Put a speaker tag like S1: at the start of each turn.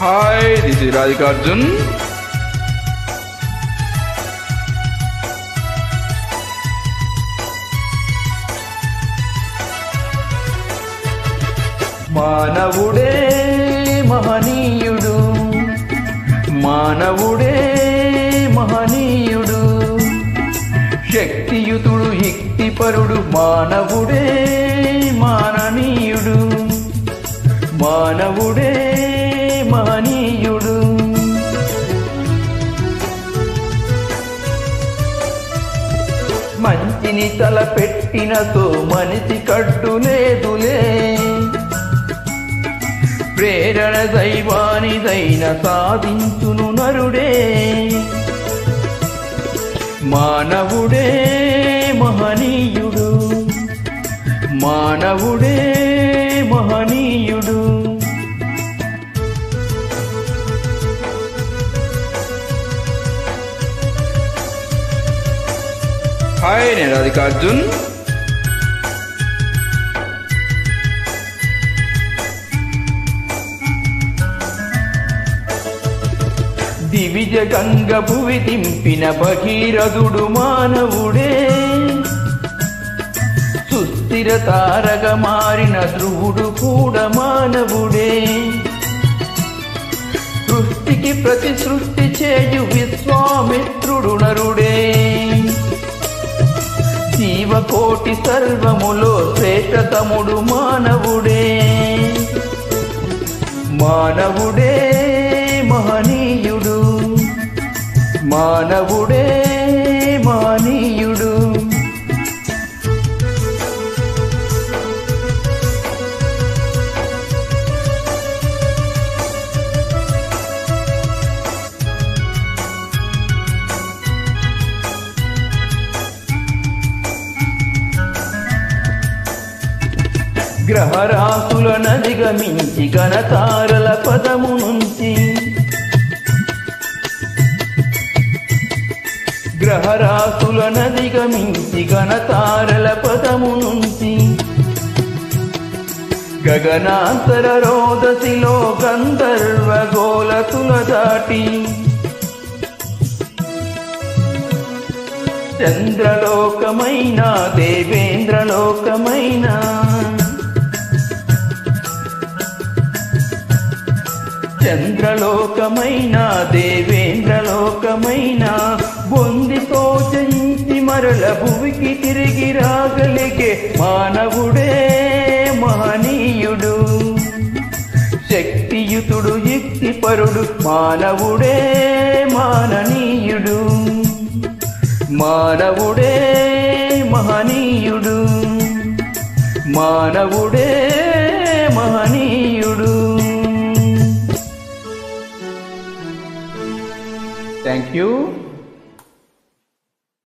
S1: Hi this is రాధికార్జున్. మానవుడే మహనీయుడు. మానవుడే మహనీయుడు. శక్తియుతుడు యుక్తిపరుడు మానవుడే మాననీయుడు. మానవుడే మంచిని తలపెట్టినతో మనిషి కట్టు లేదులే ప్రేరణ దైవానిదైన సాధించును నరుడే. మానవుడే మహనీయుడు. మానవుడే హాయ్ నేను రాధికార్జున్ దివిజ గంగ భువి దింపిన భగీరథుడు మానవుడే సుస్థిర తారగ మారిన ధ్రువుడు కూడా మానవుడే సృష్టికి ప్రతి సృష్టి చేయు విశ్వామిత్రుడు నరుడే కోటి సర్వములో శ్రేష్టతముడు మానవుడే. మానవుడే మహనీయుడు. మానవుడే గ్రహరాశుల నదిగమించి గణతారల పదము నుంచి. గ్రహరాశుల నదిగమించి గణతారల పదము నుంచి. గగనాంతర రోదసిలో గంధర్వ గోలతుల దాటి. చంద్రలోకమైన దేవేంద్రలోకమైన చంద్రలోకమైనా దేవేంద్రలోకమైనా బొందితో జయించి మరల భువికి తిరిగి రాగలిగే మానవుడే మహనీయుడు. శక్తియుతుడు యుక్తిపరుడు మానవుడే మాననీయుడు. మానవుడే మహనీయుడు. మానవుడే మహనీయుడు. Thank you.